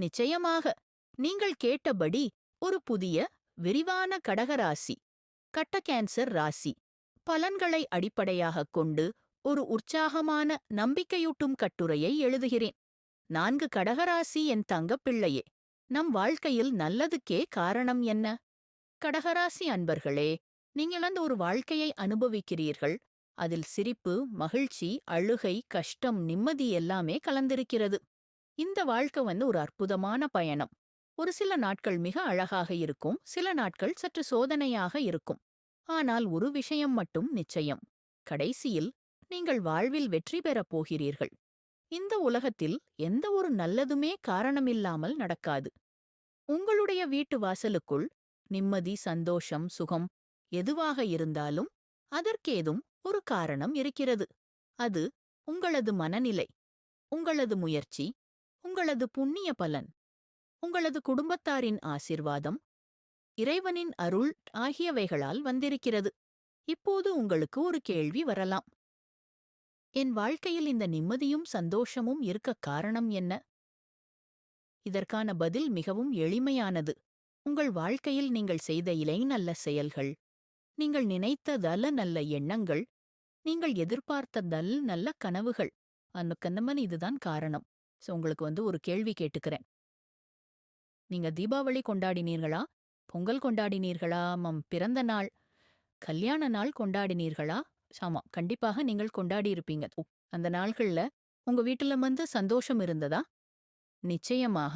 நிச்சயமாக நீங்கள் கேட்டபடி ஒரு புதிய விரிவான கடகராசி கட்ட கேன்சர் ராசி பலன்களை அடிப்படையாகக் கொண்டு ஒரு உற்சாகமான நம்பிக்கையூட்டும் கட்டுரையை எழுதுகிறேன். நான்கு கடகராசி என் தங்கப் பிள்ளையே நம் வாழ்க்கையில் நல்லதுக்கே காரணம் என்ன? கடகராசி அன்பர்களே நீங்கள் அந்த ஒரு வாழ்க்கையை அனுபவிக்கிறீர்கள். அதில் சிரிப்பு மகிழ்ச்சி அழுகை கஷ்டம் நிம்மதி எல்லாமே கலந்திருக்கிறது. இந்த வாழ்க்கை வந்து ஒரு அற்புதமான பயணம். ஒரு சில நாட்கள் மிக அழகாக இருக்கும் சில நாட்கள் சற்று சோதனையாக இருக்கும். ஆனால் ஒரு விஷயம் மட்டும் நிச்சயம். கடைசியில் நீங்கள் வாழ்வில் வெற்றி பெறப் போகிறீர்கள். இந்த உலகத்தில் எந்த ஒரு நல்லதுமே காரணமில்லாமல் நடக்காது. உங்களுடைய வீட்டு வாசலுக்குள் நிம்மதி சந்தோஷம் சுகம் எதுவாக இருந்தாலும் அதற்கேதும் ஒரு காரணம் இருக்கிறது. அது உங்களது மனநிலை உங்களது முயற்சி உங்களது புண்ணிய பலன் உங்களது குடும்பத்தாரின் ஆசிர்வாதம் இறைவனின் அருள் ஆகியவைகளால் வந்திருக்கிறது. இப்போது உங்களுக்கு ஒரு கேள்வி வரலாம். என் வாழ்க்கையில் இந்த நிம்மதியும் சந்தோஷமும் இருக்க காரணம் என்ன? இதற்கான பதில் மிகவும் எளிமையானது. உங்கள் வாழ்க்கையில் நீங்கள் செய்த இலை நல்ல செயல்கள் நீங்கள் நினைத்ததல்ல நல்ல எண்ணங்கள் நீங்கள் எதிர்பார்த்ததல் நல்ல கனவுகள். அன்னுக்கந்தமன் இதுதான் காரணம். சோ உங்களுக்கு வந்து ஒரு கேள்வி கேட்டுக்கிறேன். நீங்க தீபாவளி கொண்டாடினீர்களா? பொங்கல் கொண்டாடினீர்களா? மம் பிறந்த நாள் கல்யாண நாள் கொண்டாடினீர்களா? ஆமா கண்டிப்பாக நீங்கள் கொண்டாடி இருப்பீங்க அந்த நாள்கள்ல உங்க வீட்டுல வந்து சந்தோஷம் இருந்ததா? நிச்சயமாக.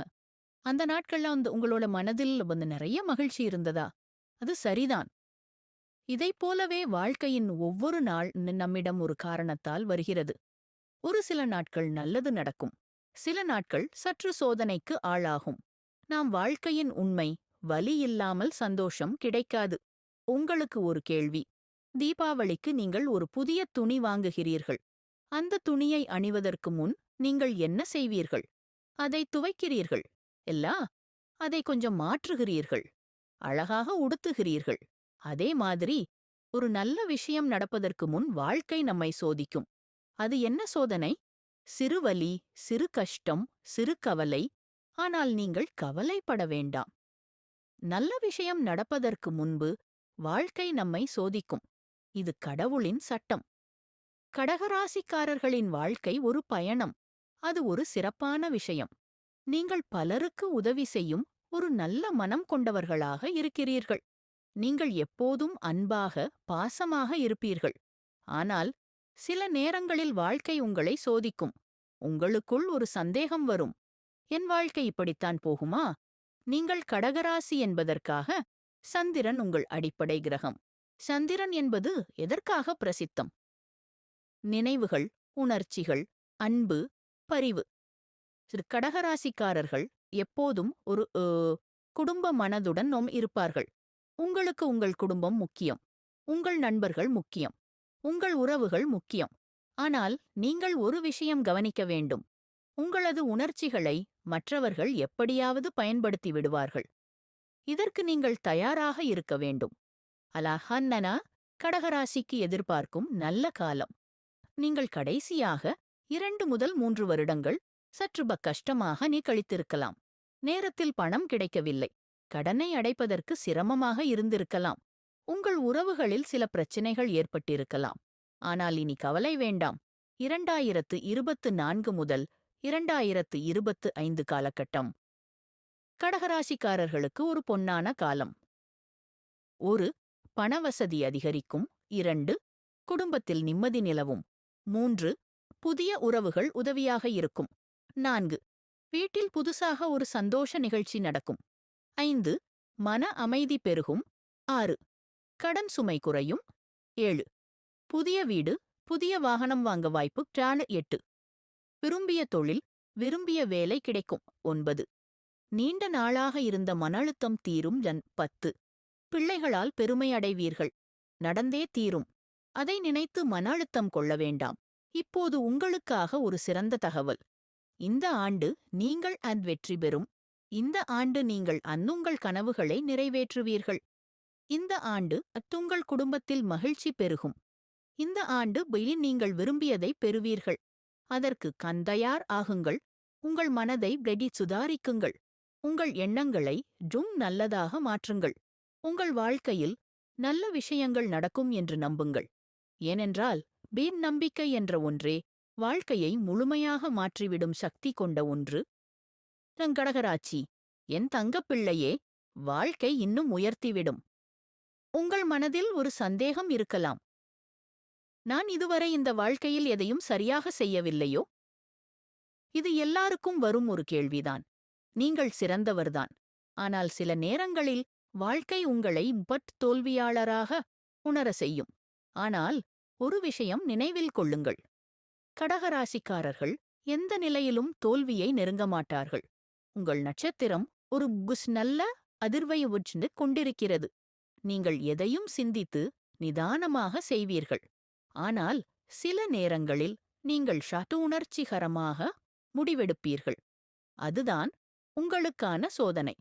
அந்த நாட்கள்ல வந்து உங்களோட மனதில் வந்து நிறைய மகிழ்ச்சி இருந்ததா? அது சரிதான். இதைப் போலவே வாழ்க்கையின் ஒவ்வொரு நாள் நம்மிடம் ஒரு காரணத்தால் வருகிறது. ஒரு சில நாட்கள் நல்லது நடக்கும். சில நாட்கள் சற்று சோதனைக்கு ஆளாகும். நாம் வாழ்க்கையின் உண்மை வலி இல்லாமல் சந்தோஷம் கிடைக்காது. உங்களுக்கு ஒரு கேள்வி. தீபாவளிக்கு நீங்கள் ஒரு புதிய துணி வாங்குகிறீர்கள். அந்த துணியை அணிவதற்கு முன் நீங்கள் என்ன செய்வீர்கள்? அதை துவைக்கிறீர்கள். இல்லா? அதை கொஞ்சம் மாற்றுகிறீர்கள். அழகாக உடுத்துகிறீர்கள். அதே மாதிரி ஒரு நல்ல விஷயம் நடப்பதற்கு முன் வாழ்க்கை நம்மை சோதிக்கும். அது என்ன சோதனை? சிறுவலி சிறு கஷ்டம் சிறு கவலை ஆனால் நீங்கள் கவலைப்பட வேண்டாம். நல்ல விஷயம் நடப்பதற்கு முன்பு வாழ்க்கை நம்மை சோதிக்கும். இது கடவுளின் சட்டம். கடகராசிக்காரர்களின் வாழ்க்கை ஒரு பயணம். அது ஒரு சிறப்பான விஷயம். நீங்கள் பலருக்கு உதவி செய்யும் ஒரு நல்ல மனம் கொண்டவர்களாக இருக்கிறீர்கள். நீங்கள் எப்போதும் அன்பாக பாசமாக இருப்பீர்கள். ஆனால் சில நேரங்களில் வாழ்க்கை உங்களை சோதிக்கும். உங்களுக்குள் ஒரு சந்தேகம் வரும். என் வாழ்க்கை இப்படித்தான் போகுமா? நீங்கள் கடகராசி என்பதற்காக சந்திரன் உங்கள் அடிப்படை கிரகம். சந்திரன் என்பது எதற்காக பிரசித்தம்? நினைவுகள் உணர்ச்சிகள் அன்பு பரிவு. கடகராசிக்காரர்கள் எப்போதும் ஒரு குடும்ப மனதுடன் நோம் இருப்பார்கள். உங்களுக்கு உங்கள் குடும்பம் முக்கியம். உங்கள் நண்பர்கள் முக்கியம். உங்கள் உறவுகள் முக்கியம். ஆனால் நீங்கள் ஒரு விஷயம் கவனிக்க வேண்டும். உங்களது உணர்ச்சிகளை மற்றவர்கள் எப்படியாவது பயன்படுத்தி விடுவார்கள். இதற்கு நீங்கள் தயாராக இருக்க வேண்டும். அலாஹன்னனா கடகராசிக்கு எதிர்பார்க்கும் நல்ல காலம். நீங்கள் கடைசியாக இரண்டு முதல் மூன்று வருடங்கள் சற்று கஷ்டமாக நீ கழித்திருக்கலாம் நேரத்தில் பணம் கிடைக்கவில்லை. கடனை அடைப்பதற்கு சிரமமாக இருந்திருக்கலாம். உங்கள் உறவுகளில் சில பிரச்சினைகள் ஏற்பட்டிருக்கலாம். ஆனால் இனி கவலை வேண்டாம். இரண்டாயிரத்து இருபத்து நான்கு முதல் இரண்டாயிரத்து இருபத்து ஐந்து காலகட்டம். கடகராசிக்காரர்களுக்கு ஒரு பொன்னான காலம். ஒரு பணவசதி அதிகரிக்கும். இரண்டு குடும்பத்தில் நிம்மதி நிலவும். மூன்று புதிய உறவுகள் உதவியாக இருக்கும். நான்கு வீட்டில் புதுசாக ஒரு சந்தோஷ நிகழ்ச்சி நடக்கும். ஐந்து மன அமைதி பெருகும். ஆறு கடன் சுமை குறையும். ஏழு. புதிய வீடு புதிய வாகனம் வாங்க வாய்ப்பு டான எட்டு. விரும்பிய தொழில் விரும்பிய வேலை கிடைக்கும். ஒன்பது. நீண்ட நாளாக இருந்த மன அழுத்தம் தீரும் ஜன் பத்து. பிள்ளைகளால் பெருமை அடைவீர்கள். நடந்தே தீரும். அதை நினைத்து மன அழுத்தம் கொள்ள வேண்டாம். இப்போது உங்களுக்காக ஒரு சிறந்த தகவல். இந்த ஆண்டு நீங்கள் அந் வெற்றி பெறும். இந்த ஆண்டு நீங்கள் அன்னுங்கள் கனவுகளை நிறைவேற்றுவீர்கள். இந்த ஆண்டு அத்துங்கள் குடும்பத்தில் மகிழ்ச்சி பெருகும். இந்த ஆண்டு வெளி நீங்கள் விரும்பியதை பெறுவீர்கள். அதற்கு கந்தயார் ஆகுங்கள். உங்கள் மனதை பிரெடி சுதாரிக்குங்கள். உங்கள் எண்ணங்களை டும் நல்லதாக மாற்றுங்கள். உங்கள் வாழ்க்கையில் நல்ல விஷயங்கள் நடக்கும் என்று நம்புங்கள். ஏனென்றால் பீர் நம்பிக்கை என்ற ஒன்றே வாழ்க்கையை முழுமையாக மாற்றிவிடும் சக்தி கொண்ட ஒன்று. தங்கடகராச்சி என் தங்கப்பிள்ளையே வாழ்க்கை இன்னும் உயர்த்திவிடும். உங்கள் மனதில் ஒரு சந்தேகம் இருக்கலாம். நான் இதுவரை இந்த வாழ்க்கையில் எதையும் சரியாக செய்யவில்லையோ? இது எல்லாருக்கும் வரும் ஒரு கேள்விதான். நீங்கள் சிறந்தவர்தான். ஆனால் சில நேரங்களில் வாழ்க்கை உங்களை பட் தோல்வியாளராக உணர செய்யும். ஆனால் ஒரு விஷயம் நினைவில் கொள்ளுங்கள். கடகராசிக்காரர்கள் எந்த நிலையிலும் தோல்வியை நெருங்க மாட்டார்கள். உங்கள் நட்சத்திரம் ஒரு குஸ் நல்ல அதிர்வை உற்று கொண்டிருக்கிறது. நீங்கள் எதையும் சிந்தித்து நிதானமாக செய்வீர்கள். ஆனால் சில நேரங்களில் நீங்கள் சட்டு உணர்ச்சிகரமாக முடிவெடுப்பீர்கள். அதுதான் உங்களுக்கான சோதனை.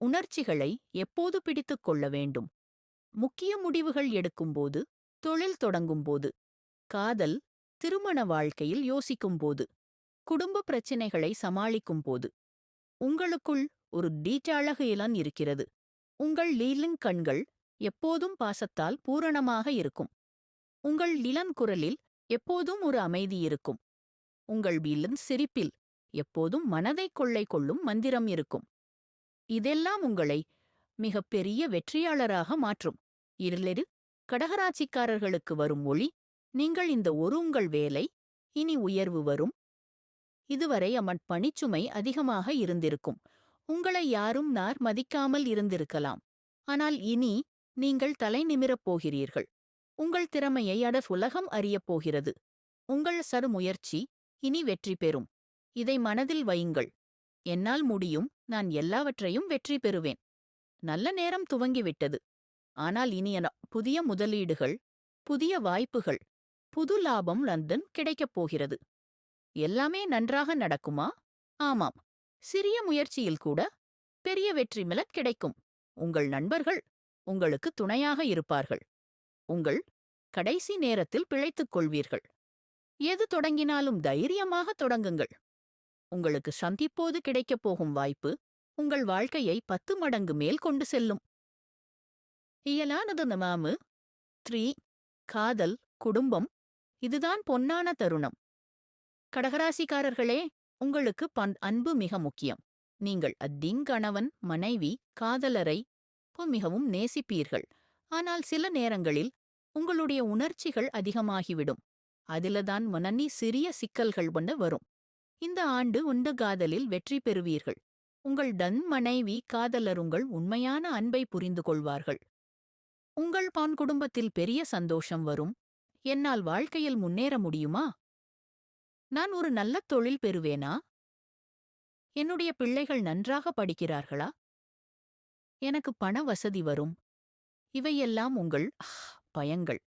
உணர்ச்சிகளை எப்போது பிடித்துக் கொள்ள வேண்டும்? முக்கிய முடிவுகள் எடுக்கும்போது தொழில் தொடங்கும்போது காதல் திருமண வாழ்க்கையில் யோசிக்கும்போது குடும்ப பிரச்சினைகளை சமாளிக்கும்போது உங்களுக்குள் ஒரு டீட்டாழகு இளன் இருக்கிறது. உங்கள் லீலிங் கண்கள் எப்போதும் பாசத்தால் பூரணமாக இருக்கும். உங்கள் லிலன் குரலில் எப்போதும் ஒரு அமைதி இருக்கும். உங்கள் வீலன் சிரிப்பில் எப்போதும் மனதைக் கொள்ளை கொள்ளும் மந்திரம் இருக்கும். இதெல்லாம் உங்களை மிகப்பெரிய வெற்றியாளராக மாற்றும். இருளிரு கடகராட்சிக்காரர்களுக்கு வரும் ஒளி நீங்கள் இந்த ஒரு உங்கள் வேலை இனி உயர்வு வரும். இதுவரை அவன் பணிச்சுமை அதிகமாக இருந்திருக்கும். உங்களை யாரும் நார் மதிக்காமல் இருந்திருக்கலாம். ஆனால் இனி நீங்கள் தலை நிமிரப் போகிறீர்கள். உங்கள் திறமையை அட உலகம் அறியப் போகிறது. உங்கள் சரு முயற்சி இனி வெற்றி பெறும். இதை மனதில் வையுங்கள். என்னால் முடியும். நான் எல்லாவற்றையும் வெற்றி பெறுவேன். நல்ல நேரம் துவங்கிவிட்டது. ஆனால் இனி என புதிய முதலீடுகள் புதிய வாய்ப்புகள் புது லாபம் லந்தன் கிடைக்கப் போகிறது. எல்லாமே நன்றாக நடக்குமா? ஆமாம். சிறிய முயற்சியில் கூட பெரிய வெற்றி மிலக் கிடைக்கும். உங்கள் நண்பர்கள் உங்களுக்கு துணையாக இருப்பார்கள். உங்கள் கடைசி நேரத்தில் பிழைத்துக் கொள்வீர்கள். எது தொடங்கினாலும் தைரியமாக தொடங்குங்கள். உங்களுக்கு சந்திப்போது கிடைக்கப் போகும் வாய்ப்பு உங்கள் வாழ்க்கையை பத்து மடங்கு மேல் கொண்டு செல்லும். இயலானது நமாமு. த்ரீ. காதல் குடும்பம் இதுதான் பொன்னான தருணம். கடகராசிக்காரர்களே உங்களுக்கு பண் அன்பு மிக முக்கியம். நீங்கள் அத்திங்கணவன் மனைவி காதலரை மிகவும் நேசிப்பீர்கள். ஆனால் சில நேரங்களில் உங்களுடைய உணர்ச்சிகள் அதிகமாகிவிடும். அதிலதான் மனநி சிறிய சிக்கல்கள் கொண்டு வரும். இந்த ஆண்டு உண்டு காதலில் வெற்றி பெறுவீர்கள். உங்கள் டன் மனைவி காதலர் உங்கள் உண்மையான அன்பை புரிந்து கொள்வார்கள். உங்கள் பான் குடும்பத்தில் பெரிய சந்தோஷம் வரும். என்னால் வாழ்க்கையில் முன்னேற முடியுமா? நான் ஒரு நல்ல தொழில் பெறுவேனா? என்னுடைய பிள்ளைகள் நன்றாக படிக்கிறார்களா? எனக்கு பண வசதி வரும். இவையெல்லாம் உங்கள் பயங்கள்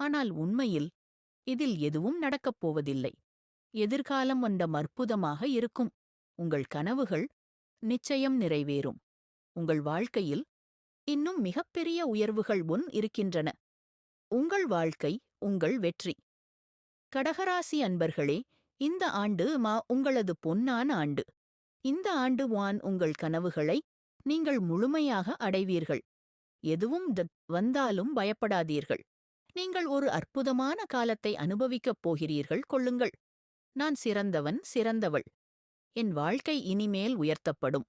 ஆனால் உண்மையில் இதில் எதுவும் நடக்கப் போவதில்லை. எதிர்காலம் வந்த மற்புதமாக இருக்கும். உங்கள் கனவுகள் நிச்சயம் நிறைவேறும். உங்கள் வாழ்க்கையில் இன்னும் மிகப்பெரிய உயர்வுகள் முன் இருக்கின்றன. உங்கள் வாழ்க்கை உங்கள் வெற்றி. கடகராசி அன்பர்களே இந்த ஆண்டு மா உங்களது பொன்னான ஆண்டு. இந்த ஆண்டு வான் உங்கள் கனவுகளை நீங்கள் முழுமையாக அடைவீர்கள். எதுவும் வந்தாலும் பயப்படாதீர்கள். நீங்கள் ஒரு அற்புதமான காலத்தை அனுபவிக்கப் போகிறீர்கள் கொள்ளுங்கள். நான் சிறந்தவன் சிறந்தவள். என் வாழ்க்கை இனிமேல் உயர்த்தப்படும்.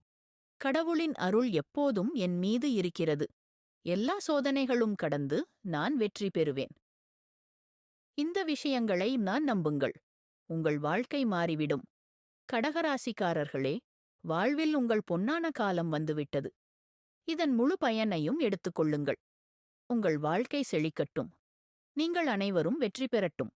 கடவுளின் அருள் எப்போதும் என் மீது இருக்கிறது. எல்லா சோதனைகளும் கடந்து நான் வெற்றி பெறுவேன். இந்த விஷயங்களை நான் நம்புங்கள். உங்கள் வாழ்க்கை மாறிவிடும். கடகராசிக்காரர்களே வாழ்வில் உங்கள் பொன்னான காலம் வந்துவிட்டது. இதன் முழு பயனையும் எடுத்துக்கொள்ளுங்கள் உங்கள் வாழ்க்கை செழிக்கட்டும். நீங்கள் அனைவரும் வெற்றி பெறட்டும்.